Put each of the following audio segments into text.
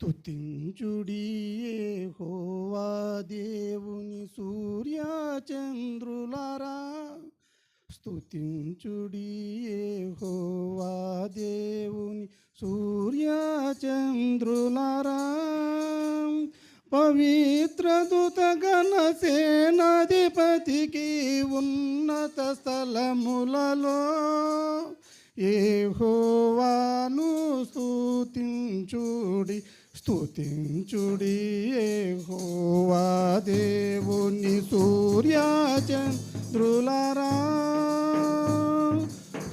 స్తుతించుడియే హోవా దేవుని సూర్యచంద్రులారా. స్తుతించుడియే హోవా దేవుని సూర్యచంద్రులారా. పవిత్ర గణ సేనాధిపతికి ఉన్నత స్థలములలో ఏహోవాను స్తుతించుడి స్తుతించుడి హోవా దేవుని సూర్యచంద్రులారా.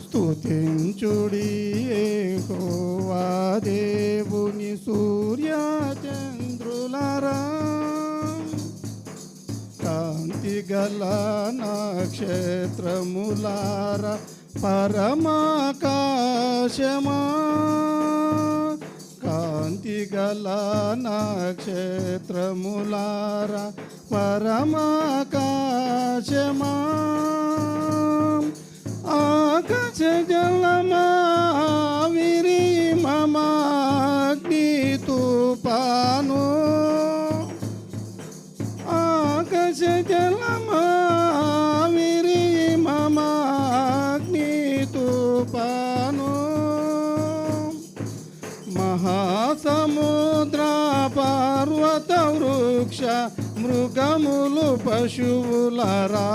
స్తుతించుడి హోవా దేవుని సూర్యచంద్రులారా. కాంతి గల నక్షత్రములారా పరమాకాశమా. కాంతి గల నక్షత్రములారా పరమాకాశమా. ఆకాశ జలమా విరి మమాగ్ని తుపాను పర్వత వృక్ష మృగములు పశువులరా.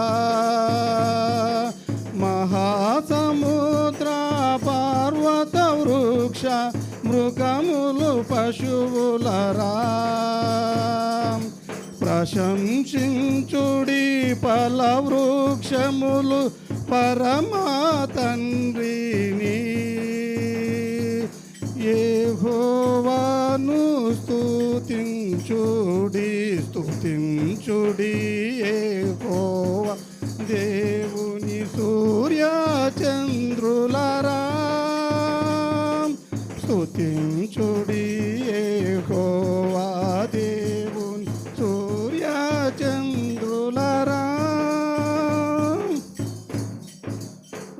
మహాసముద్ర పర్వత వృక్ష మృగములు పశువులరా. ప్రశంసించుడి ఫల వృక్షములు పరమా తండ్రిని. స్తుతించుడి ఏహోవా దేవుని సూర్య చంద్రులరా స్తుతించుడి ఏహోవా దేవుని సూర్య చంద్రులరా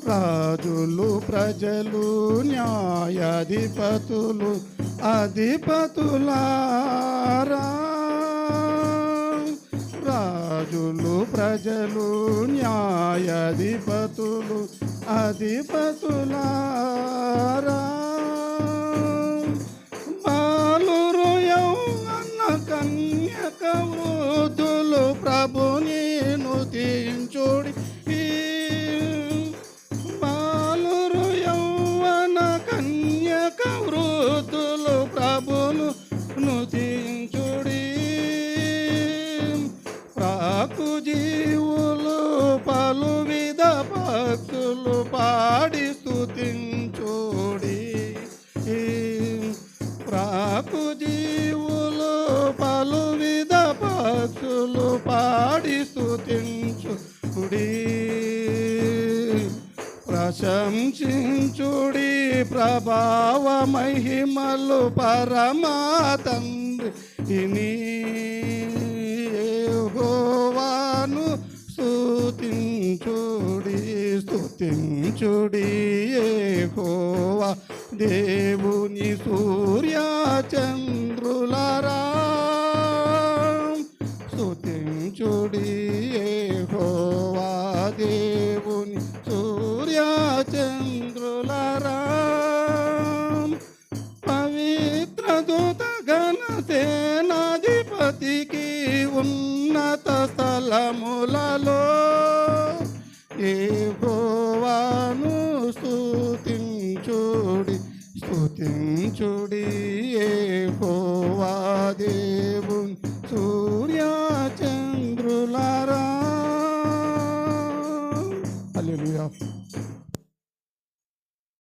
రాజులు ప్రజలు న్యాయాధిపతులు అధిపతులారా. రాజులు ప్రజలు న్యాయాధిపతులు అధిపతులారా. బాలురు అన్న కన్యక వృద్ధులు ప్రభుని నుతించుడి పాడి స్తుతించుడి ప్రశంసించుడి ప్రభావ మహిమలు పరమా తండ్రి గోవాను స్తుతించుడి స్తుతించుడి గోవా దేవుని సూర్యాచంద్ర ప్రభుని సూర్యచంద్రులరా పవిత్ర దూత గణ సేనాధిపతికి ఉన్నత స్థలములలో